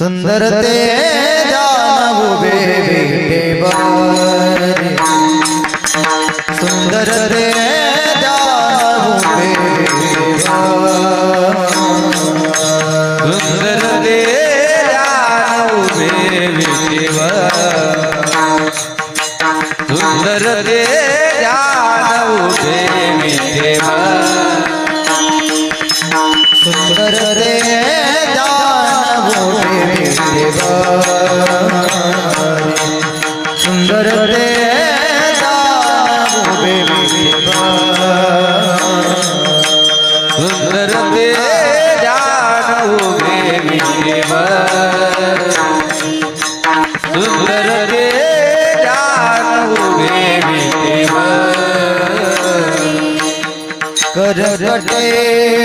सुंदर ते जान उभे विटेवर सुंदर ते सुंदर सुंदर ते જટે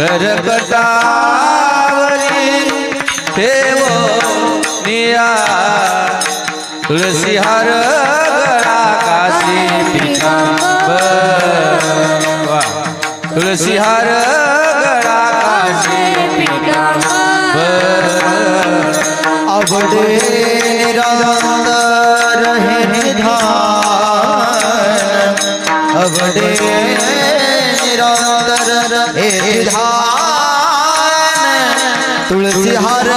करपटावरी ठेव निया. तुळसी हर गळा काशी पिता वा हर गळा काशी पितांबर आवडे निरंतर हे निधान. आवडे निरंतर हे निधान तुळसी हार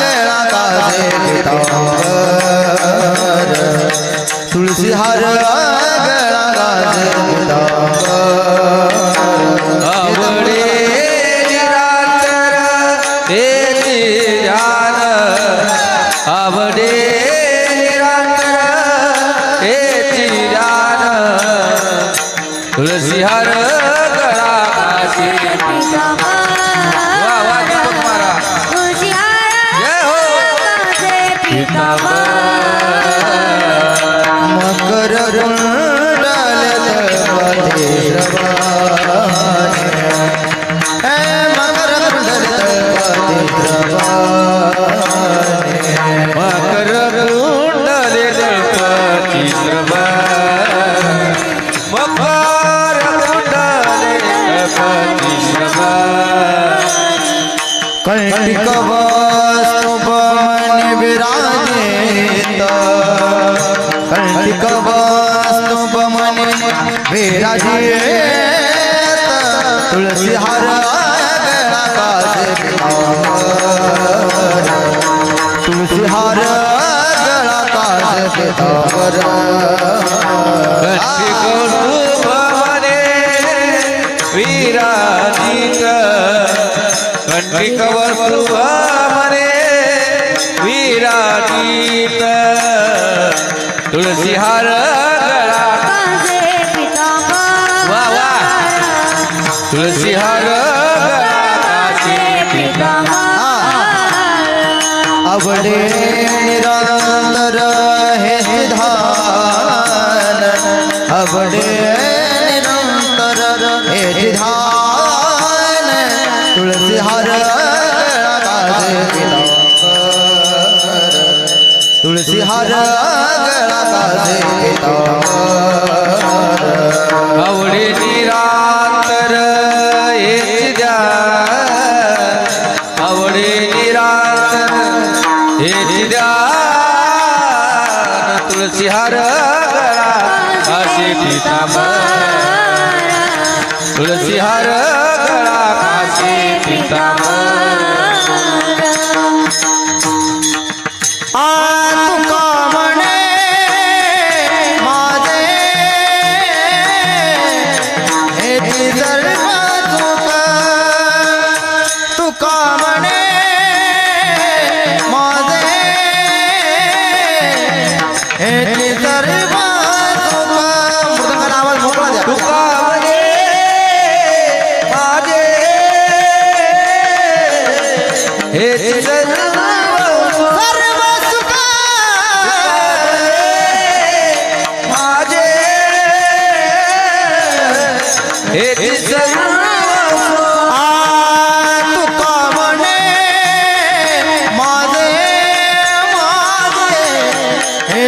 गळा का वा वा दीपक मारा जय हो. मेरा जी तुलसी हार गळा तुलसी पितांबर तुळसी हार तुळसी हार आवडे निरंतर हे. धान. आवडे निरंतर हे धान. तुळसी हार तुळसी हार तुळसी हार गळा काशी पितांबर तुळसी हार काशी पितांबर हे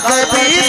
सभी